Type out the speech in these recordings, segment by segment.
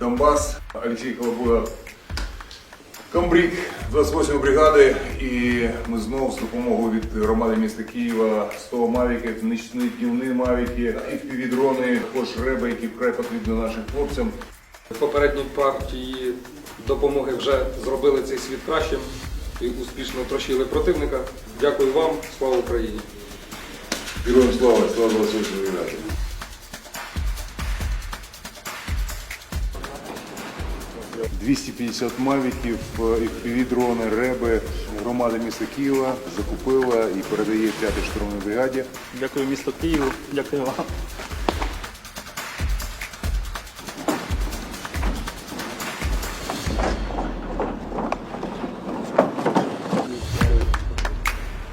Донбас, Олексій Колобуга, комбриг 28 бригади. І ми знову з допомогою від громади міста Києва 100 мавіків, нічні днівні мавіки, і півдрони, також реби, які вкрай потрібні нашим хлопцям. Попередні партії допомоги вже зробили цей світ кращим і успішно трощили противника. Дякую вам, слава Україні! Героям слава, слава 28 250 мавіків, FPV-дрони, реби громада міста Києва закупила і передає 5-й штурмовій бригаді. Дякую місту Києву, дякую вам.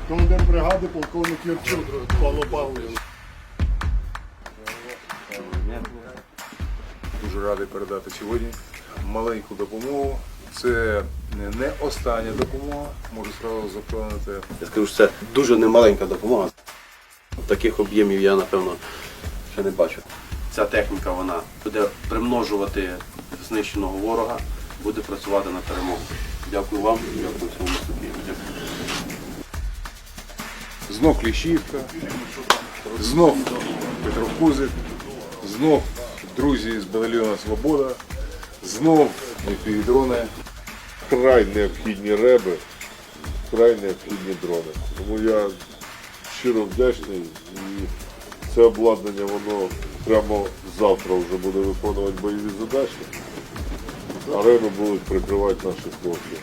Командир бригади, полковник Юрчук, Павло Павлович. Дуже радий передати сьогодні маленьку допомогу. Це не остання допомога, можу сразу запевнити. Я скажу, що це дуже немаленька допомога. Таких об'ємів я, напевно, ще не бачу. Ця техніка вона буде примножувати знищеного ворога, буде працювати на перемогу. Дякую вам, дякую всьому Дякую. Знов Кліщівка, знов Петро Кузик, знов друзі з батальйону Свобода, знов дрони. Край необхідні реби, край необхідні дрони. Тому я щиро вдячний і це обладнання воно прямо завтра вже буде виконувати бойові задачі, а реби будуть прикривати наші хлопців.